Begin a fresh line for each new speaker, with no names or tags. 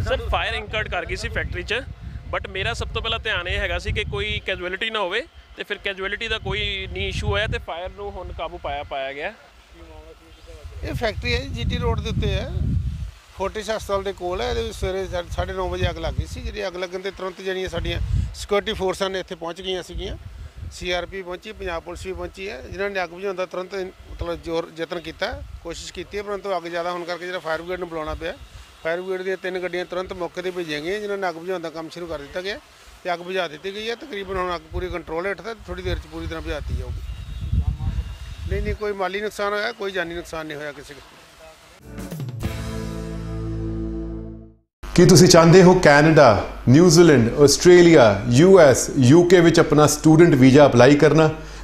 Sir fire ਇੰਕਰਡ ਕਰ ਗਈ ਸੀ factory 'ਚ ਬਟ ਮੇਰਾ ਸਭ ਤੋਂ ਪਹਿਲਾਂ ਧਿਆਨ ਇਹ ਹੈਗਾ ਸੀ ਕਿ ਕੋਈ ਕੈਜੁਅਲਿਟੀ ਨਾ ਹੋਵੇ ਤੇ ਫਿਰ ਕੈਜੁਅਲਿਟੀ ਦਾ ਕੋਈ ਨਹੀਂ ਇਸ਼ੂ ਹੋਇਆ ਤੇ ਫਾਇਰ ਨੂੰ ਹੁਣ ਕਾਬੂ ਪਾਇਆ ਪਾਇਆ ਗਿਆ।
ਇਹ ਫੈਕਟਰੀ ਹੈ ਜੀਟੀ ਰੋਡ ਦੇ ਉੱਤੇ ਹੈ। ਫੋਰਟਿਸ ਹਸਪਤਾਲ ਦੇ ਕੋਲ ਹੈ, ਇਹਦੇ ਵਿੱਚ ਸਵੇਰੇ 9:30 ਵਜੇ ਅੱਗ ਲੱਗ ਗਈ ਸੀ, ਜਿਹੜੀ ਅੱਗ ਲੱਗਣ ਤੇ ਤੁਰੰਤ ਜਿਹੜੀਆਂ ਸਾਡੀਆਂ ਸਿਕਿਉਰਿਟੀ ਫੋਰਸਾਂ ਨੇ ਇੱਥੇ ਪਹੁੰਚ ਗਈਆਂ ਸੀਗੀਆਂ। ਸੀਆਰਪੀ ਪਹੁੰਚੀ, ਪੰਜਾਬ ਪੁਲਿਸ ਵੀ ਪਹੁੰਚੀ ਹੈ। ਜਿਨ੍ਹਾਂ ਨੇ ਅੱਗ ਬੁਝਾਉਣ ਦਾ ਤੁਰੰਤ ਮਤਲਬ ਜ਼ੋਰ ਯਤਨ ਕੀਤਾ, ਕੋਸ਼ਿਸ਼ ਕੀਤੀ ਹੈ, ਪਰੰਤੂ ਅੱਗ ਜ਼ਿਆਦਾ ਹੋਣ ਕਰਕੇ ਜਿਹੜਾ ਫਾਇਰ ਬ੍ਰਿਗੇਡ ਨੂੰ ਬੁਲਾਉਣਾ ਪਿਆ। ਫਾਇਰ ਬ੍ਰਿਗੇਡ ਦੀਆਂ ਤਿੰਨ ਗੱਡੀਆਂ ਤੁਰੰਤ ਮੌਕੇ ਤੇ ਭੇਜੀਆਂ ਗਈਆਂ, ਜਿਨ੍ਹਾਂ ਨੇ ਅੱਗ ਬੁਝਾਉਣ ਦਾ ਕੰਮ ਸ਼ੁਰੂ ਕਰ ਦਿੱਤਾ ਗਿਆ ਤੇ ਅੱਗ ਬੁਝਾ ਦਿੱਤੀ ਗਈ ਹੈ। ਤਕਰੀਬਨ ਹੁਣ ਅੱਗ ਪੂਰੀ ਕੰਟਰੋਲ ਹੇਠ ਹੈ ਥੋੜੀ ਦੇਰ ਚ ਪੂਰੀ ਤਰ੍ਹਾਂ ਬੁਝਾਤੀ ਜਾਊਗੀ। ਨਹੀਂ ਨਹੀਂ, ਕੋਈ ਮਾਲੀ ਨੁਕਸਾਨ ਹੋਇਆ, ਕੋਈ ਜਾਨੀ ਨੁਕਸਾਨ ਨਹੀਂ ਹੋਇਆ ਕਿਸੇ ਦਾ।
ਕੀ ਤੁਸੀਂ ਚਾਹੁੰਦੇ ਹੋ Canada, New Zealand, Australia US UK ਵਿੱਚ ਆਪਣਾ ਸਟੂਡੈਂਟ ਵੀਜ਼ਾ ਅਪਲਾਈ ਕਰਨਾ?